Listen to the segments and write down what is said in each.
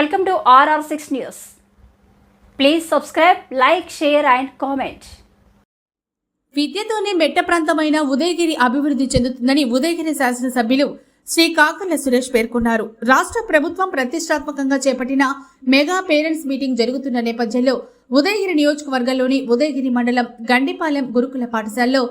Welcome to RR six news. Please subscribe like share and comment. విద్యతోనే మెట్ట ప్రాంతమైన ఉదయగిరి అభివృద్ధి చెందుతుందని ఉదయగిరి శాసనసభ్యులు శ్రీ కాకర్ల సురేష్ పేర్కొన్నారు. రాష్ట్ర ప్రభుత్వం ప్రతిష్టాత్మకంగా చేపట్టిన మెగా పేరెంట్స్ మీటింగ్ జరుగుతున్న నేపథ్యంలో ఉదయగిరి నియోజకవర్గంలోని ఉదయగిరి మండలం గండిపాలెం గురుకుల పాఠశాలలో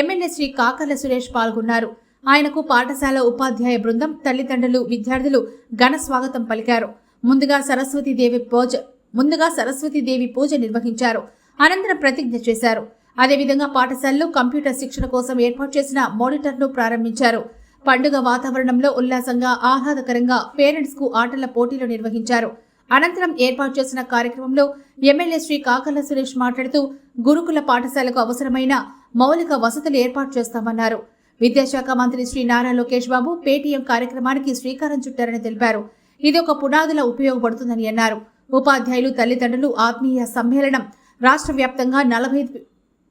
ఎమ్మెల్యే శ్రీ కాకర్ల సురేష్ పాల్గొన్నారు. ఆయనకు పాఠశాల ఉపాధ్యాయ బృందం తల్లిదండ్రులు విద్యార్థులు ఘన స్వాగతం పలికారు. ముందుగా సరస్వతీదేవి పూజ ముందుగా సరస్వతీదేవి పూజ నిర్వహించారు. అనంతరం ప్రతిజ్ఞ చేశారు. అదేవిధంగా పాఠశాలలో కంప్యూటర్ శిక్షణ కోసం ఏర్పాటు చేసిన మానిటర్ను ప్రారంభించారు. పండుగ వాతావరణంలో ఉల్లాసంగా ఆహ్లాదకరంగా పేరెంట్స్కు ఆటల పోటీలు నిర్వహించారు. అనంతరం ఏర్పాటు చేసిన కార్యక్రమంలో ఎమ్మెల్యే శ్రీ కాకర్ల సురేష్ మాట్లాడుతూ గురుకుల పాఠశాలకు అవసరమైన మౌలిక వసతులు ఏర్పాటు చేస్తామన్నారు. విద్యాశాఖ మంత్రి శ్రీ నారా లోకేష్ బాబు పేటీఎం కార్యక్రమానికి శ్రీకారం చుట్టారని తెలిపారు. ఇది ఒక పునాదిలా ఉపయోగపడుతుందని అన్నారు. ఉపాధ్యాయులు తల్లిదండ్రులు ఆత్మీయ సమ్మేళనం. రాష్ట్ర వ్యాప్తంగా నలభై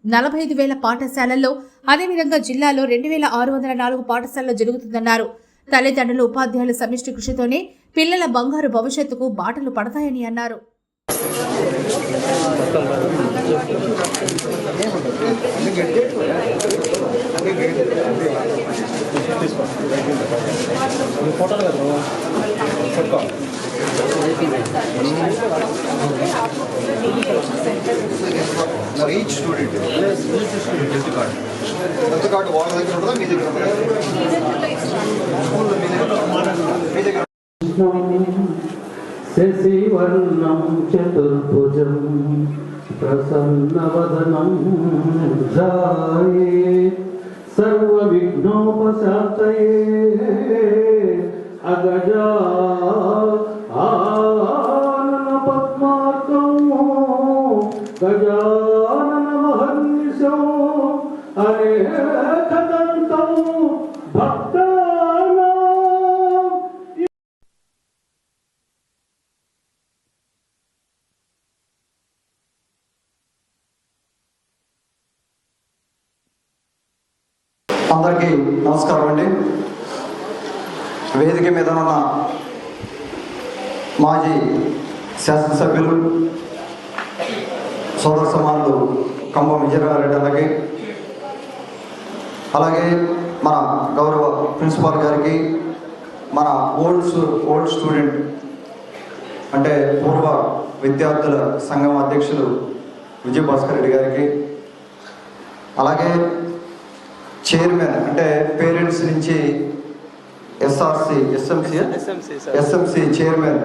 నలభై ఐదు వేల పాఠశాలల్లో అదేవిధంగా జిల్లాలో రెండు వేల ఆరు వందల నాలుగు పాఠశాలలో జరుగుతుందన్నారు. తల్లిదండ్రులు ఉపాధ్యాయుల సమిష్టి కృషితోనే పిల్లల బంగారు భవిష్యత్తుకు బాటలు పడతాయని అన్నారు. For each student. Health card. Health card వాళ్ళ దగ్గర ఉంటుందా మీ దగ్గర ఉంటుందా? స్కూల్లో మీ దగ్గర ఉంటుందా? మీ దగ్గర శశివర్ణం చతుర్భుజం ప్రసన్నవదనం ధ్యాయే సర్వవిఘ్నోపశాంతయే అగజా ఆనన పద్మార్కం గజానన మహర్నిశం అనేకదంతం భక్త అందరికీ నమస్కారం అండి. వేదిక మీద ఉన్న మాజీ శాసనసభ్యులు సోదర సమానులు కంబం విజయరామరెడ్డి అలాగే అలాగే మన గౌరవ ప్రిన్సిపాల్ గారికి మన ఓల్డ్ ఓల్డ్ స్టూడెంట్ అంటే పూర్వ విద్యార్థుల సంఘం అధ్యక్షులు విజయభాస్కర్ రెడ్డి గారికి అలాగే చైర్మన్ అంటే పేరెంట్స్ నుంచి SRC SMC SMC chairman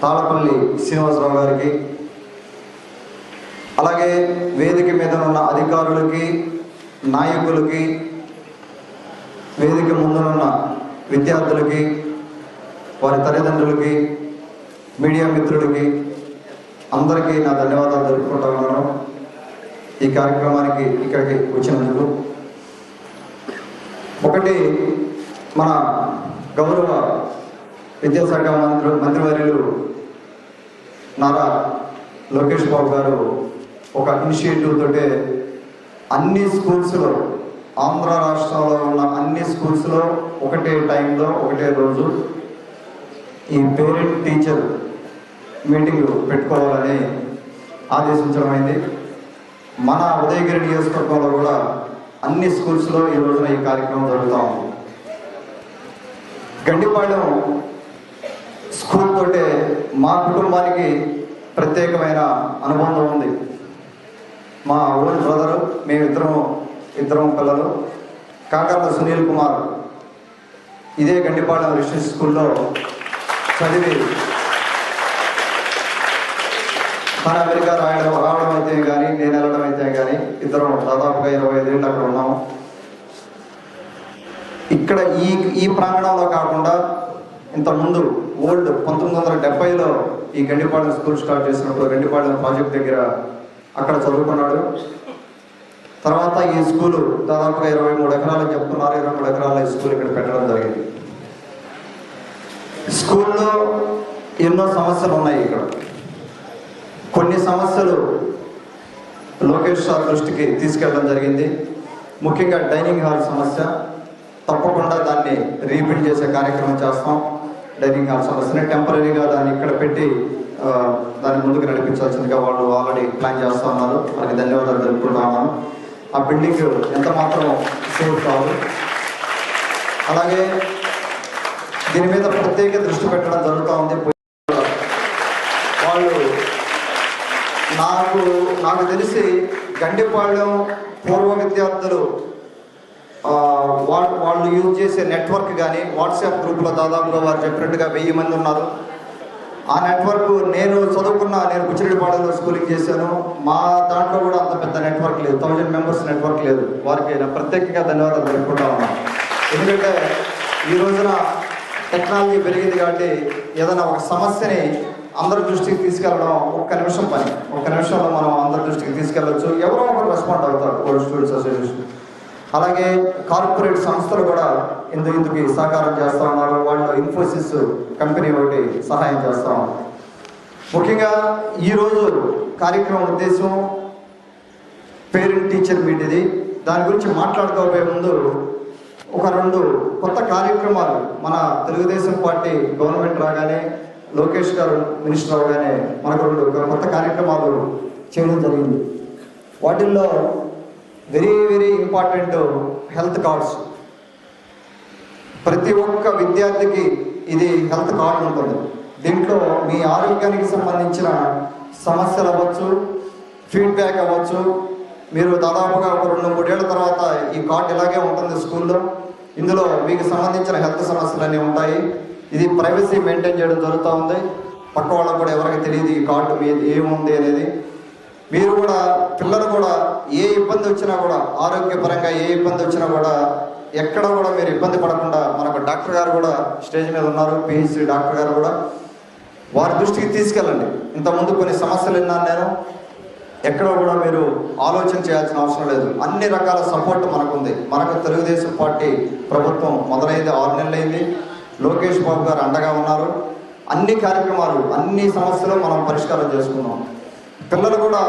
Talapalli Srinivasarao గారికి అలాగే వేదిక మీద ఉన్న అధికారులకి నాయకులకి వేదిక ముందునున్న విద్యార్థులకి వారి తల్లిదండ్రులకి మీడియా మిత్రులకి అందరికీ నా ధన్యవాదాలు జరుపుకుంటా ఉన్నాను. ఈ కార్యక్రమానికి ఇక్కడికి వచ్చినందుకు ఒకటి మన గౌరవ విద్యాశాఖ మంత్రి మంత్రివర్యులు నారా లోకేష్ బాబు గారు ఒక ఇనిషియేటివ్ తోటే అన్ని స్కూల్స్లో ఆంధ్ర రాష్ట్రంలో ఉన్న అన్ని స్కూల్స్లో ఒకటే టైంలో ఒకటే రోజు ఈ పేరెంట్ టీచర్ మీటింగ్ పెట్టుకోవాలని ఆదేశించడం అయింది. మన ఉదయగిరి నియోజకవర్గంలో కూడా అన్ని స్కూల్స్లో ఈ రోజున ఈ కార్యక్రమం జరుగుతూ ఉంది. గండిపాళెం స్కూల్ తోటే మా కుటుంబానికి ప్రత్యేకమైన అనుబంధం ఉంది. మా ఓన్ బ్రదరు మేమిద్దరం ఇద్దరం పిల్లలు కాకర్ల సునీల్ కుమార్. ఇదే గండిపాళెం రిషి స్కూల్లో చదివి మన అమెరికా రాయడం రావడం అయితే కానీ నేను వెళ్ళడం అయితే కానీ ఇద్దరం దాదాపుగా ఇరవై ఐదేళ్ళు అక్కడ ఉన్నాము. ఇక్కడ ఈ ఈ ప్రాంగణంలో కాకుండా ఇంతకుముందు ఓల్డ్ పంతొమ్మిది వందల డెబ్బైలో ఈ గండిపాళెం స్కూల్ స్టార్ట్ చేసినప్పుడు గండిపాళెం ప్రాజెక్ట్ దగ్గర అక్కడ చదువుకున్నాడు. తర్వాత ఈ స్కూలు దాదాపుగా ఇరవై మూడు ఎకరాలు చెప్తున్నారు ఇరవై మూడు ఎకరాల ఈ స్కూల్ ఇక్కడ పెట్టడం జరిగింది. స్కూల్లో ఎన్నో సమస్యలు ఉన్నాయి ఇక్కడ. కొన్ని సమస్యలు లోకేష్ సార్ దృష్టికి తీసుకెళ్ళడం జరిగింది. ముఖ్యంగా డైనింగ్ హాల్ సమస్య. తప్పకుండా దాన్ని రీబిల్డ్ చేసే కార్యక్రమం చేస్తాం. డైనింగ్ హాల్ సమస్యని టెంపరీగా దాన్ని ఇక్కడ పెట్టి దాన్ని ముందుకు నడిపించాల్సిందిగా వాళ్ళు ఆల్రెడీ ప్లాన్ చేస్తూ ఉన్నారు. వారికి ధన్యవాదాలు తెలుపుకుంటా ఉన్నాను. ఆ బిల్డింగ్ ఎంత మాత్రం సేఫ్ కాదు. అలాగే దీని మీద ప్రత్యేక దృష్టి పెట్టడం జరుగుతూ ఉంది. వాళ్ళు నాకు నాకు తెలిసి గండిపాళ్యం పూర్వ విద్యార్థులు వాళ్ళు వాళ్ళు యూజ్ చేసే నెట్వర్క్ కానీ వాట్సాప్ గ్రూప్లో దాదాపుగా వారు చెప్పినట్టుగా వెయ్యి మంది ఉన్నారు. ఆ నెట్వర్క్ నేను చదువుకున్న నేను బుచ్చిరెడ్డిపాడులో స్కూలింగ్ చేశాను. మా దాంట్లో కూడా అంత పెద్ద నెట్వర్క్ లేదు. థౌజండ్ మెంబర్స్ నెట్వర్క్ లేదు. వారికి నేను ప్రత్యేకంగా ధన్యవాదాలు తెలుపుకుంటా ఉన్నాను ఎందుకంటే ఈ రోజున టెక్నాలజీ పెరిగింది కాబట్టి ఏదైనా ఒక సమస్యని అందరి దృష్టికి తీసుకెళ్ళడం ఒక్క నిమిషం పని. ఒక్క నిమిషంలో మనం అందరి దృష్టికి తీసుకెళ్ళచ్చు. ఎవరో ఒకరు రెస్పాండ్ అవుతారు ఓల్డ్ స్టూడెంట్స్ అసోసియేషన్. అలాగే కార్పొరేట్ సంస్థలు కూడా ఇందు ఇందుకు సహకారం చేస్తా ఉన్నారు. వాళ్ళు ఇన్ఫోసిస్ కంపెనీ ఒకటి సహాయం చేస్తా ఉన్నారు. ముఖ్యంగా ఈరోజు కార్యక్రమం ఉద్దేశం పేరెంట్ టీచర్ మీట్ ఇది దాని గురించి మాట్లాడుకోబోయే ముందు ఒక రెండు కొత్త కార్యక్రమాలు మన తెలుగుదేశం పార్టీ గవర్నమెంట్ రాగానే లోకేష్ గారు మినిస్టర్ అవగానే మనకు రెండు కొత్త కార్యక్రమాలు చేయడం జరిగింది. వాటిల్లో very very important health cards. ప్రతి ఒక్క విద్యార్థికి ఇది హెల్త్ కార్డు ఉంటుంది. దీంట్లో మీ ఆరోగ్యానికి సంబంధించిన సమస్యలు అవ్వచ్చు ఫీడ్బ్యాక్ అవ్వచ్చు. మీరు దాదాపుగా ఒక రెండు మూడేళ్ళ తర్వాత ఈ కార్డు ఇలాగే ఉంటుంది స్కూల్లో. ఇందులో మీకు సంబంధించిన హెల్త్ సమస్యలు అన్నీ ఉంటాయి. ఇది ప్రైవసీ మెయింటైన్ చేయడం జరుగుతూ ఉంది. పక్క వాళ్ళకు కూడా ఎవరికి తెలియదు ఈ కార్డు మీ ఏముంది అనేది. మీరు కూడా పిల్లలు కూడా ఏ ఇబ్బంది వచ్చినా కూడా ఆరోగ్యపరంగా ఏ ఇబ్బంది వచ్చినా కూడా ఎక్కడ కూడా మీరు ఇబ్బంది పడకుండా మనకు డాక్టర్ గారు కూడా స్టేజ్ మీద ఉన్నారు పిహెచ్డి డాక్టర్ గారు కూడా. వారి దృష్టికి తీసుకెళ్ళండి. ఇంతకుముందు కొన్ని సమస్యలు విన్నాను నేను. ఎక్కడ కూడా మీరు ఆలోచన చేయాల్సిన అవసరం లేదు. అన్ని రకాల సపోర్ట్ మనకు ఉంది మనకు తెలుగుదేశం పార్టీ ప్రభుత్వం మొదలైంది ఆరు నెలలైంది. లోకేష్ బాబు గారు అండగా ఉన్నారు. అన్ని కార్యక్రమాలు అన్ని సమస్యలు మనం పరిష్కారం చేసుకున్నాం. పిల్లలు కూడా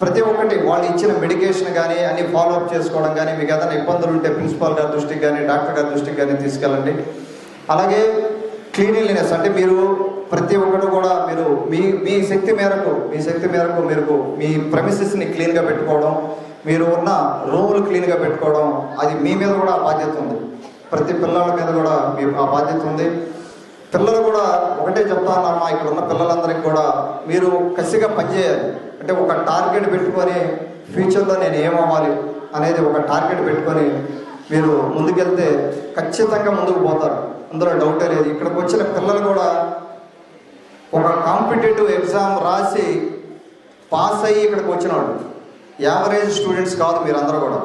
ప్రతి ఒక్కటి వాళ్ళు ఇచ్చిన మెడికేషన్ కానీ అన్ని ఫాలో అప్ చేసుకోవడం కానీ మీకు ఏదైనా ఇబ్బందులు ఉంటే ప్రిన్సిపాల్ గారి దృష్టికి కానీ డాక్టర్ గారి దృష్టికి కానీ తీసుకెళ్ళండి. అలాగే క్లీనిలీనెస్ అంటే మీరు ప్రతి ఒక్కరు కూడా మీరు మీ మీ శక్తి మేరకు మీ శక్తి మేరకు మీరు మీ ప్రమిసెస్ని క్లీన్గా పెట్టుకోవడం మీరు ఉన్న రూములు క్లీన్గా పెట్టుకోవడం అది మీ మీద కూడా బాధ్యత ఉంది. ప్రతి పిల్లల మీద కూడా మీ ఆ బాధ్యత ఉంది. పిల్లలు కూడా ఒకటే చెప్తానమ్మా ఇక్కడ ఉన్న పిల్లలందరికీ కూడా మీరు కసిగా పనిచేయాలి. అంటే ఒక టార్గెట్ పెట్టుకొని ఫ్యూచర్లో నేను ఏమవ్వాలి అనేది ఒక టార్గెట్ పెట్టుకొని మీరు ముందుకెళ్తే ఖచ్చితంగా ముందుకు పోతారు. అందులో డౌటే లేదు. ఇక్కడికి వచ్చిన పిల్లలు కూడా ఒక కాంపిటేటివ్ ఎగ్జామ్ రాసి పాస్ అయ్యి ఇక్కడికి వచ్చినవాడు యావరేజ్ స్టూడెంట్స్ కాదు మీరందరూ కూడా.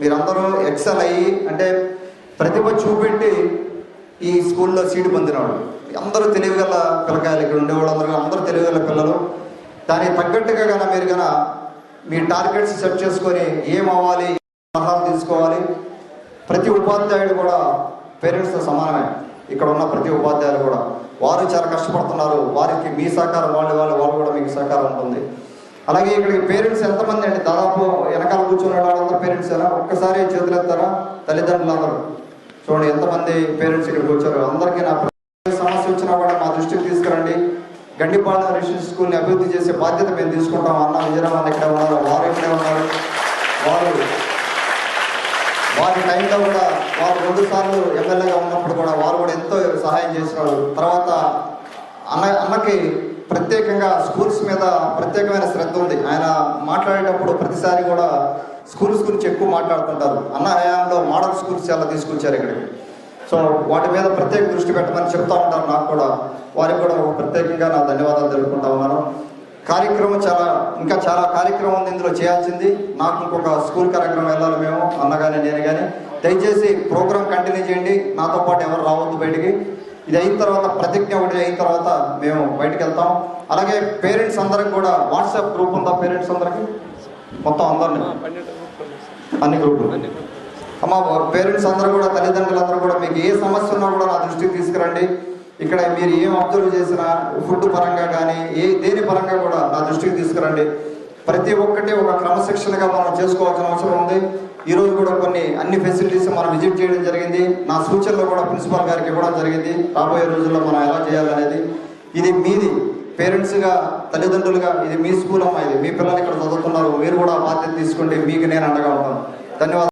మీరందరూ ఎక్సెల్ అయ్యి అంటే ప్రతిభ చూపెట్టి ఈ స్కూల్లో సీటు పొందినవాడు. అందరూ తెలివిగల పిల్లకాయలు ఇక్కడ ఉండేవాళ్ళందరూ అందరూ తెలివిగల పిల్లలు. దానికి తగ్గట్టుగా కనుక మీరు కనుక మీ టార్గెట్స్ సెట్ చేసుకొని ఏం అవ్వాలి సలహాలు తీసుకోవాలి ప్రతి ఉపాధ్యాయుడు కూడా పేరెంట్స్తో సమానమే. ఇక్కడ ఉన్న ప్రతి ఉపాధ్యాయులు కూడా. వారు చాలా కష్టపడుతున్నారు. వారికి మీ సహకారం వాళ్ళు వాళ్ళు వాళ్ళు కూడా మీకు సహకారం ఉంటుంది. అలాగే ఇక్కడికి పేరెంట్స్ ఎంతమంది అండి? దాదాపు వెనకాల కూర్చున్న వాళ్ళందరూ పేరెంట్స్ ఎలా ఒక్కసారి చేతులు ఎత్తారా తల్లిదండ్రులు అందరూ చూడండి ఎంతమంది పేరెంట్స్ ఇక్కడికి వచ్చారు? అందరికీ నా ప్రతి సమస్య వచ్చినా కూడా మా దృష్టికి తీసుకురండి. గండిపాలెం రిషన్ స్కూల్ని అభివృద్ధి చేసే బాధ్యత మేము తీసుకుంటాం. అన్న విజయరామన్ ఇక్కడ ఉన్నారు? వారు ఇక్కడే ఉన్నారు. వారు వారి టైంలో కూడా వారు రెండు సార్లు ఎమ్మెల్యేగా ఉన్నప్పుడు కూడా వారు కూడా ఎంతో సహాయం చేసినారు. తర్వాత అన్న అన్నకి ప్రత్యేకంగా స్కూల్స్ మీద ప్రత్యేకమైన శ్రద్ధ ఉంది. ఆయన మాట్లాడేటప్పుడు ప్రతిసారి కూడా స్కూల్స్ గురించి ఎక్కువ మాట్లాడుతుంటారు అన్న హయాంలో మోడల్ స్కూల్స్ చాలా తీసుకొచ్చారు ఇక్కడికి. సో వాటి మీద ప్రత్యేక దృష్టి పెట్టమని చెప్తా ఉంటారు నాకు కూడా. వారికి కూడా ఒక ప్రత్యేకంగా నా ధన్యవాదాలు తెలుపుకుంటా ఉన్నాను. కార్యక్రమం చాలా ఇంకా చాలా కార్యక్రమం ఉంది ఇందులో చేయాల్సింది. నాకు ఇంకొక స్కూల్ కార్యక్రమం వెళ్ళాలి మేము అన్న కానీ నేను కానీ దయచేసి ప్రోగ్రామ్ కంటిన్యూ చేయండి. నాతో పాటు ఎవరు రావద్దు బయటికి. ఇది అయిన తర్వాత ప్రతిజ్ఞ ఒకటి అయిన తర్వాత మేము బయటకు వెళ్తాం. అలాగే పేరెంట్స్ అందరికి కూడా వాట్సాప్ గ్రూప్ ఉందా పేరెంట్స్ అందరికీ? మొత్తం అందరిని? అన్ని గ్రూపులు అమ్మ పేరెంట్స్ అందరూ కూడా తల్లిదండ్రులు అందరూ కూడా మీకు ఏ సమస్య ఉన్నా కూడా నా దృష్టికి తీసుకురండి. ఇక్కడ మీరు ఏం అబ్జర్వ్ చేసినా ఫుడ్ పరంగా కానీ ఏ దేని పరంగా కూడా నా దృష్టికి తీసుకురండి. ప్రతి ఒక్కటి ఒక క్రమశిక్షణగా మనం చేసుకోవాల్సిన అవసరం ఉంది. ఈ రోజు కూడా కొన్ని అన్ని ఫెసిలిటీస్ మనం విజిట్ చేయడం జరిగింది. నా సూచనలు కూడా ప్రిన్సిపాల్ గారికి ఇవ్వడం జరిగింది. రాబోయే రోజుల్లో మనం ఎలా చేయాలనేది. ఇది మీది. పేరెంట్స్గా తల్లిదండ్రులుగా ఇది మీ స్కూల్ అమ్మా ఇది. మీ పిల్లలు ఇక్కడ చదువుతున్నారు. మీరు కూడా బాధ్యత తీసుకుంటే మీకు నేను అండగా ఉంటాను. ధన్యవాదాలు.